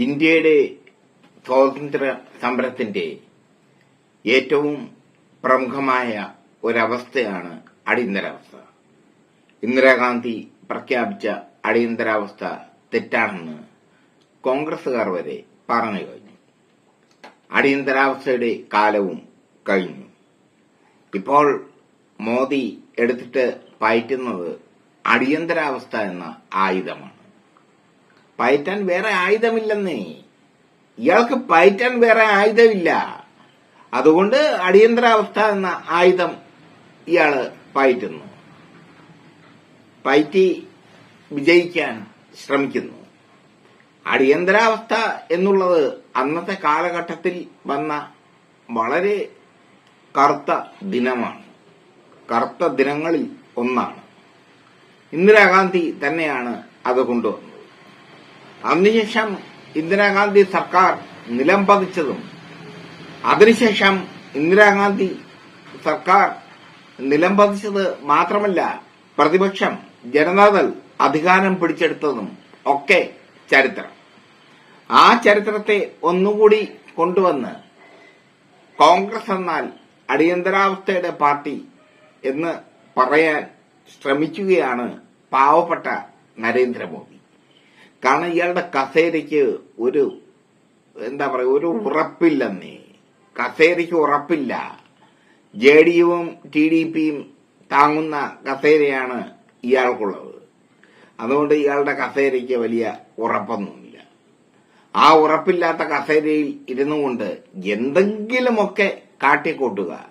ഇന്ത്യയുടെ സ്വാതന്ത്ര്യ സമരത്തിന്റെ ഏറ്റവും പ്രമുഖമായ ഒരവസ്ഥയാണ് അടിയന്തരാവസ്ഥ. ഇന്ദിരാഗാന്ധി പ്രഖ്യാപിച്ച അടിയന്തരാവസ്ഥ തെറ്റാണെന്ന് കോൺഗ്രസുകാർ വരെ പറഞ്ഞു കഴിഞ്ഞു. അടിയന്തരാവസ്ഥയുടെ കാലവും കഴിഞ്ഞു. ഇപ്പോൾ മോദി എടുത്തിട്ട് പയറ്റുന്നത് അടിയന്തരാവസ്ഥ എന്ന ആയുധമാണ്. പയറ്റാൻ വേറെ ആയുധമില്ലെന്നേ. ഇയാൾക്ക് പയറ്റാൻ വേറെ ആയുധമില്ല. അതുകൊണ്ട് അടിയന്തരാവസ്ഥ എന്ന ആയുധം ഇയാൾ പയറ്റുന്നു. പയറ്റി വിജയിക്കാൻ ശ്രമിക്കുന്നു. അടിയന്തരാവസ്ഥ എന്നുള്ളത് അന്നത്തെ കാലഘട്ടത്തിൽ വന്ന വളരെ കറുത്ത ദിനമാണ്. കറുത്ത ദിനങ്ങളിൽ ഒന്നാണ്. ഇന്ദിരാഗാന്ധി തന്നെയാണ് അത് കൊണ്ടുവന്നത്. അതിനുശേഷം ഇന്ദിരാഗാന്ധി സർക്കാർ നിലം പതിച്ചതും അതിനുശേഷം ഇന്ദിരാഗാന്ധി സർക്കാർ നിലം പതിച്ചത് മാത്രമല്ല പ്രതിപക്ഷം ജനതാദൾ അധികാരം പിടിച്ചെടുത്തതും ഒക്കെ ചരിത്രം. ആ ചരിത്രത്തെ ഒന്നുകൂടി കൊണ്ടുവന്ന് കോൺഗ്രസ് എന്നാൽ അടിയന്തരാവസ്ഥയുടെ പാർട്ടി എന്ന് പറയാൻ ശ്രമിക്കുകയാണ് പാവപ്പെട്ട നരേന്ദ്രമോദി. കാരണം ഇയാളുടെ കസേരയ്ക്ക് ഒരു എന്താ പറയുക ഒരു ഉറപ്പില്ലെന്നേ. കസേരയ്ക്ക് ഉറപ്പില്ല. ജെ ഡി യുവും ടി ഡി പിയും താങ്ങുന്ന കസേരയാണ് ഇയാൾക്കുള്ളത്. അതുകൊണ്ട് ഇയാളുടെ കസേരയ്ക്ക് വലിയ ഉറപ്പൊന്നുമില്ല. ആ ഉറപ്പില്ലാത്ത കസേരയിൽ ഇരുന്നു കൊണ്ട് എന്തെങ്കിലുമൊക്കെ കാട്ടിക്കൂട്ടുക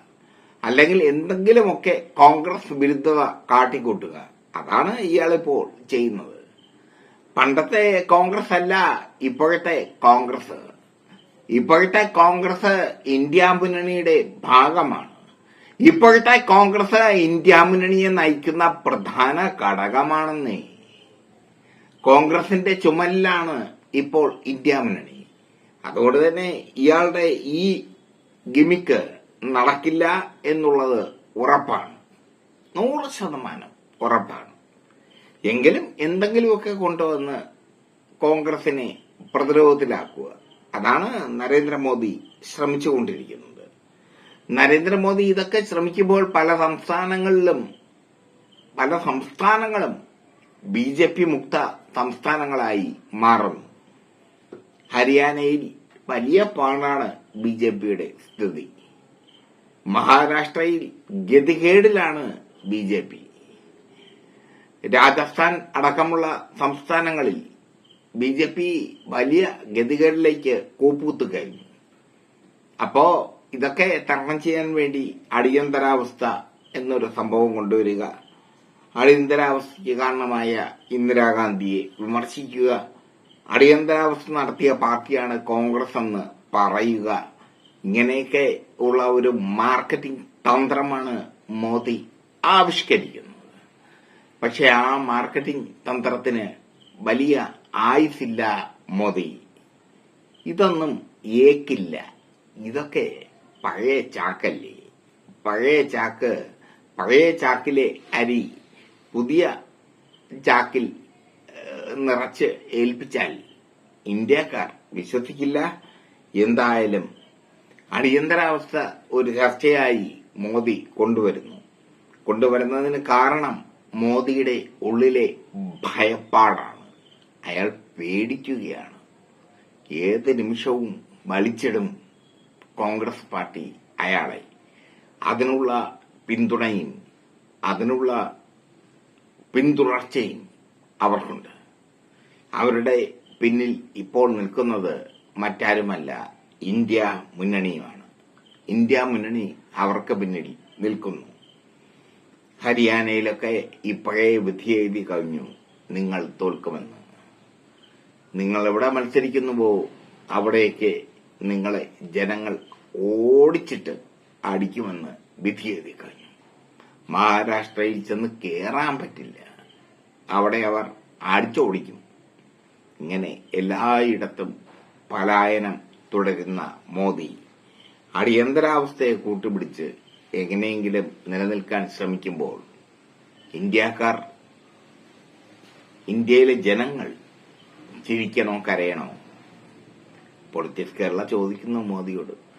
അല്ലെങ്കിൽ എന്തെങ്കിലുമൊക്കെ കോൺഗ്രസ് വിരുദ്ധത കാട്ടിക്കൂട്ടുക അതാണ് ഇയാളിപ്പോൾ ചെയ്യുന്നത്. പണ്ടത്തെ കോൺഗ്രസ് അല്ല ഇപ്പോഴത്തെ കോൺഗ്രസ്. ഇപ്പോഴത്തെ കോൺഗ്രസ് ഇന്ത്യ മുന്നണിയുടെ ഭാഗമാണ്. ഇപ്പോഴത്തെ കോൺഗ്രസ് ഇന്ത്യ മുന്നണിയെ നയിക്കുന്ന പ്രധാന ഘടകമാണെന്നേ. കോൺഗ്രസിന്റെ ചുമലിലാണ് ഇപ്പോൾ ഇന്ത്യ മുന്നണി. അതുകൊണ്ട് തന്നെ ഇയാളുടെ ഈ ഗിമിക്ക് നടക്കില്ല എന്നുള്ളത് ഉറപ്പാണ്. നൂറ് ശതമാനം ഉറപ്പാണ്. എങ്കിലും എന്തെങ്കിലുമൊക്കെ കൊണ്ടുവന്ന് കോൺഗ്രസിനെ പ്രതിരോധത്തിലാക്കുക. അതാണ് നരേന്ദ്രമോദി ശ്രമിച്ചുകൊണ്ടിരിക്കുന്നത്. നരേന്ദ്രമോദി ഇതൊക്കെ ശ്രമിക്കുമ്പോൾ പല സംസ്ഥാനങ്ങളിലും പല സംസ്ഥാനങ്ങളും ബി ജെ പി മുക്ത സംസ്ഥാനങ്ങളായി മാറുന്നു. ഹരിയാനയിൽ വലിയ പാണാണ് ബി ജെ പിയുടെ സ്ഥിതി. മഹാരാഷ്ട്രയിൽ ഗതികേടിലാണ് ബി ജെ പി. രാജസ്ഥാൻ അടക്കമുള്ള സംസ്ഥാനങ്ങളിൽ ബി ജെ പി വലിയ ഗതികേടിലേക്ക് കൂപ്പൂത്ത് കഴിഞ്ഞു. അപ്പോ ഇതൊക്കെ തരണം ചെയ്യാൻ വേണ്ടി അടിയന്തരാവസ്ഥ എന്നൊരു സംഭവം കൊണ്ടുവരിക അടിയന്തരാവസ്ഥയ്ക്ക് കാരണമായ ഇന്ദിരാഗാന്ധിയെ വിമർശിക്കുക അടിയന്തരാവസ്ഥ നടത്തിയ പാർട്ടിയാണ് കോൺഗ്രസ് എന്ന് പറയുക ഇങ്ങനെയൊക്കെ ഉള്ള ഒരു മാർക്കറ്റിംഗ് തന്ത്രമാണ് മോദി ആവിഷ്കരിക്കുന്നത്. പക്ഷെ ആ മാർക്കറ്റിംഗ് തന്ത്രത്തിന് വലിയ ആയുസില്ല മോദി. ഇതൊന്നും ഏക്കില്ല. ഇതൊക്കെ പഴയ ചാക്കല്ലേ? പഴയ ചാക്ക് പഴയ ചാക്കിലെ അരി പുതിയ ചാക്കിൽ നിറച്ച് ഏൽപ്പിച്ചാൽ ഇന്ത്യക്കാർ വിശ്വസിക്കില്ല. എന്തായാലും അടിയന്തരാവസ്ഥ ഒരു ചർച്ചയായി മോദി കൊണ്ടുവരുന്നു. കൊണ്ടുവരുന്നതിന് കാരണം മോദിയുടെ ഉള്ളിലെ ഭയപ്പാടാണ്. അയാൾ പേടിക്കുകയാണ്. ഏത് നിമിഷവും വലിച്ചിടും കോൺഗ്രസ് പാർട്ടി അയാളെ. അതിനുള്ള പിന്തുണയും അതിനുള്ള പിന്തുടർച്ചയും അവർക്കുണ്ട്. അവരുടെ പിന്നിൽ ഇപ്പോൾ നിൽക്കുന്നത് മറ്റാരുമല്ല ഇന്ത്യ മുന്നണിയുമാണ്. ഇന്ത്യ മുന്നണി അവർക്ക് പിന്നിൽ നിൽക്കുന്നു. ഹരിയാനയിലൊക്കെ ഇപ്പോഴേ വിധി എഴുതി കഴിഞ്ഞു നിങ്ങൾ തോൽക്കുമെന്ന്. നിങ്ങൾ എവിടെ മത്സരിക്കുന്നുവോ അവിടേക്ക് നിങ്ങളെ ജനങ്ങൾ ഓടിച്ചിട്ട് അടിക്കുമെന്ന് വിധി എഴുതി കഴിഞ്ഞു. മഹാരാഷ്ട്രയിൽ ചെന്ന് കയറാൻ പറ്റില്ല. അവിടെ അവർ അടിച്ചോടിക്കും. ഇങ്ങനെ എല്ലായിടത്തും പലായനം തുടരുന്ന മോദി അടിയന്തരാവസ്ഥയെ കൂട്ടുപിടിച്ച് എങ്ങനെയെങ്കിലും നിലനിൽക്കാൻ ശ്രമിക്കുമ്പോൾ ഇന്ത്യക്കാർ ഇന്ത്യയിലെ ജനങ്ങൾ ചിരിക്കണോ കരയണോ? പൊളിറ്റിക്സ് കേരള ചോദിക്കുന്നു മോദിയോട്.